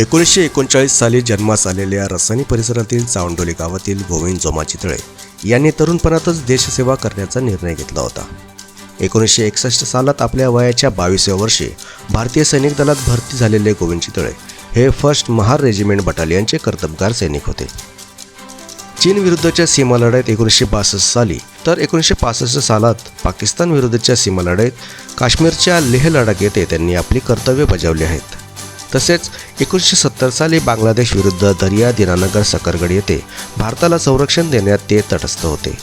एकोणीसशे एकोणचाळीस साली जन्मास आलेल्या रसानी परिसरातील चावंडोली गावातील गोविंद जोमा चितळे यांनी तरुणपणातच देशसेवा करण्याचा निर्णय घेतला होता. एकोणीसशे एकसष्ट सालात आपल्या वयाच्या बावीसव्या वर्षी भारतीय सैनिक दलात भरती झालेले गोविंद चितळे हे फर्स्ट महार रेजिमेंट बटालियनचे कर्तबगार सैनिक होते. चीन विरुद्धच्या सीमा लढाईत एकोणीसशे बासष्ट साली तर एकोणीसशे पासष्ट सालात पाकिस्तान विरुद्धच्या सीमा लढाईत काश्मीरच्या लेह लडाख येथे त्यांनी आपली कर्तव्य बजावली आहेत. तसेच एकोणीसशे सत्तर साली बांगलादेश विरुद्ध दर्या दिनानगर सकरगड येथे भारताला संरक्षण देण्यात ते तटस्थ होते.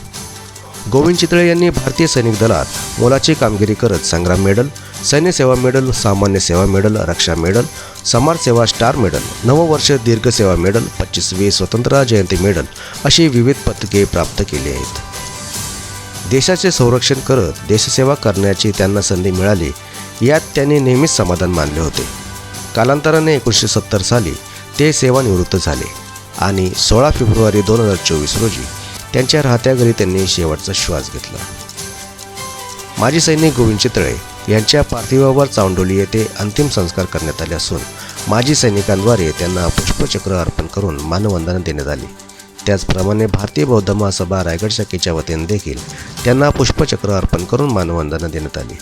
गोविंद चितळे यांनी भारतीय सैनिक दलात मोलाची कामगिरी करत संग्राम मेडल सैन्य सेवा मेडल सामान्य सेवा मेडल रक्षा मेडल समाज सेवा स्टार मेडल नववर्ष दीर्घ सेवा मेडल पच्चीसवी स्वतंत्रता जयंती मेडल अशी विविध पदके प्राप्त केली आहेत. देशाचे संरक्षण करत देशसेवा करण्याची त्यांना संधी मिळाली यात त्यांनी नेहमीच समाधान मानले होते. कालांतराने एकोणीसशे सत्तर साली ते सेवानिवृत्त झाले आणि सोळा फेब्रुवारी दोन हजार चोवीस रोजी त्यांच्या राहत्या घरी त्यांनी शेवटचा श्वास घेतला. माजी सैनिक गोविंद चितळे यांच्या पार्थिवावर चांडोली येथे अंतिम संस्कार करण्यात आले असून माजी सैनिकांद्वारे त्यांना पुष्पचक्र अर्पण करून मानवंदना देण्यात आली. त्याचप्रमाणे भारतीय बौद्ध महासभा रायगड शाखेच्या वतीने देखील त्यांना पुष्पचक्र अर्पण करून मानवंदना देण्यात आली.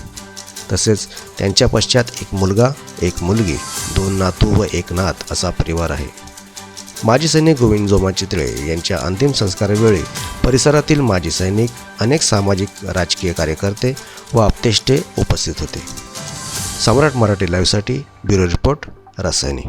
तसेच त्यांच्या पश्चात एक मुलगा एक मुलगी दोन नातू व एक नात असा परिवार आहे. माजी सैनिक गोविंद जोमा चितळे यांच्या अंतिम संस्कारावेळी परिसरातील माजी सैनिक अनेक सामाजिक राजकीय कार्यकर्ते व आपतेष्टे उपस्थित होते. सम्राट मराठी लाईव्हसाठी ब्युरो रिपोर्ट रसायनी.